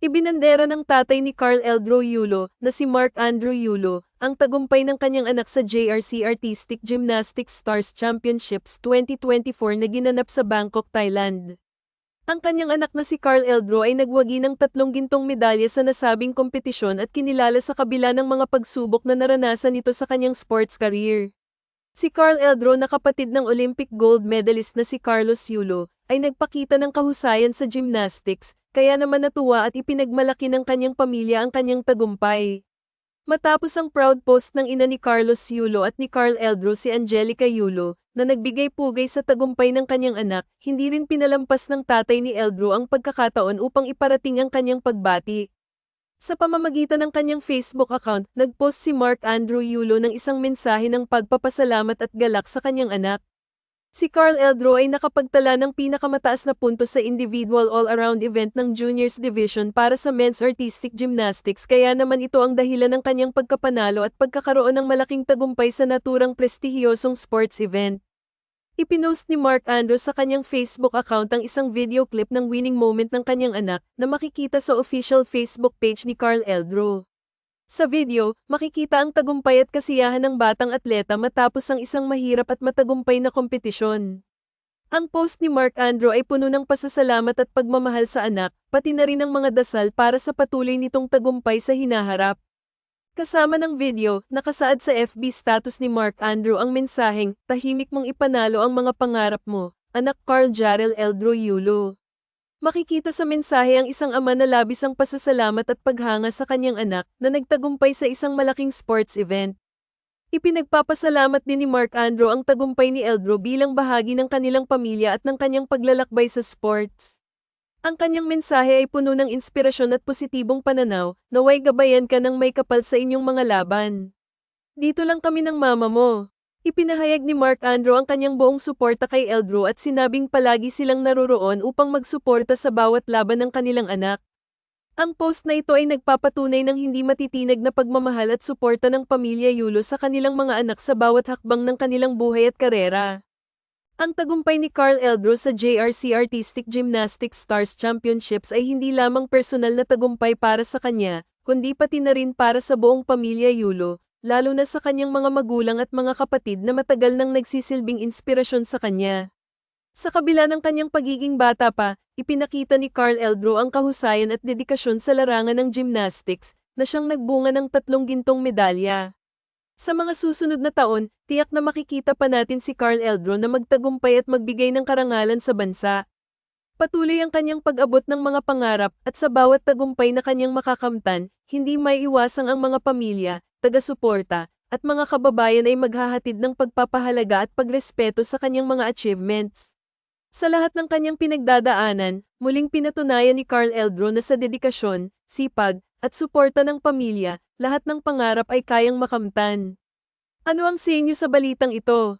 Ibinandera ng tatay ni Carl Eldro Yulo na si Mark Andrew Yulo ang tagumpay ng kanyang anak sa JRC Artistic Gymnastics Stars Championships 2024 na ginanap sa Bangkok, Thailand. Ang kanyang anak na si Carl Eldro ay nagwagi ng tatlong gintong medalya sa nasabing kompetisyon at kinilala sa kabila ng mga pagsubok na naranasan nito sa kanyang sports career. Si Carl Eldro na kapatid ng Olympic gold medalist na si Carlos Yulo ay nagpakita ng kahusayan sa gymnastics kaya naman natuwa at ipinagmalaki ng kanyang pamilya ang kanyang tagumpay. Matapos ang proud post ng ina ni Carlos Yulo at ni Carl Eldro si Angelica Yulo, na nagbigay pugay sa tagumpay ng kanyang anak, hindi rin pinalampas ng tatay ni Eldro ang pagkakataon upang iparating ang kanyang pagbati. Sa pamamagitan ng kanyang Facebook account, nagpost si Mark Andrew Yulo ng isang mensahe ng pagpapasalamat at galak sa kanyang anak. Si Carl Eldro ay nakapagtala ng pinakamataas na puntos sa individual all-around event ng Juniors Division para sa men's artistic gymnastics kaya naman ito ang dahilan ng kanyang pagkapanalo at pagkakaroon ng malaking tagumpay sa naturang prestihiyosong sports event. Ipinost ni Mark Andrew sa kanyang Facebook account ang isang video clip ng winning moment ng kanyang anak na makikita sa official Facebook page ni Carl Eldro. Sa video, makikita ang tagumpay at kasiyahan ng batang atleta matapos ang isang mahirap at matagumpay na kompetisyon. Ang post ni Mark Andrew ay puno ng pasasalamat at pagmamahal sa anak, pati na rin ang mga dasal para sa patuloy nitong tagumpay sa hinaharap. Kasama ng video, nakasaad sa FB status ni Mark Andrew ang mensaheng, tahimik mong ipanalo ang mga pangarap mo, anak Carl Jarrell Eldro Yulo. Makikita sa mensahe ang isang ama na labis ang pasasalamat at paghanga sa kanyang anak na nagtagumpay sa isang malaking sports event. Ipinagpapasalamat din ni Mark Andrew ang tagumpay ni Eldro bilang bahagi ng kanilang pamilya at ng kanyang paglalakbay sa sports. Ang kanyang mensahe ay puno ng inspirasyon at positibong pananaw, naway gabayan ka ng may kapal sa inyong mga laban. Dito lang kami ng mama mo. Ipinahayag ni Mark Andrew ang kanyang buong suporta kay Eldro at sinabing palagi silang naroroon upang magsuporta sa bawat laban ng kanilang anak. Ang post na ito ay nagpapatunay ng hindi matitinag na pagmamahal at suporta ng pamilya Yulo sa kanilang mga anak sa bawat hakbang ng kanilang buhay at karera. Ang tagumpay ni Carl Eldro sa JRC Artistic Gymnastics Stars Championships ay hindi lamang personal na tagumpay para sa kanya, kundi pati na rin para sa buong pamilya Yulo, lalo na sa kanyang mga magulang at mga kapatid na matagal nang nagsisilbing inspirasyon sa kanya. Sa kabila ng kanyang pagiging bata pa, ipinakita ni Carl Eldro ang kahusayan at dedikasyon sa larangan ng gymnastics, na siyang nagbunga ng tatlong gintong medalya. Sa mga susunod na taon, tiyak na makikita pa natin si Carl Eldro na magtagumpay at magbigay ng karangalan sa bansa. Patuloy ang kanyang pag-abot ng mga pangarap at sa bawat tagumpay na kanyang makakamtan, hindi may iwasang ang mga pamilya, taga-suporta, at mga kababayan ay maghahatid ng pagpapahalaga at pagrespeto sa kanyang mga achievements. Sa lahat ng kanyang pinagdadaanan, muling pinatunayan ni Carl Eldro na sa dedikasyon, sipag, at suporta ng pamilya, lahat ng pangarap ay kayang makamtan. Ano ang senyo sa balitang ito?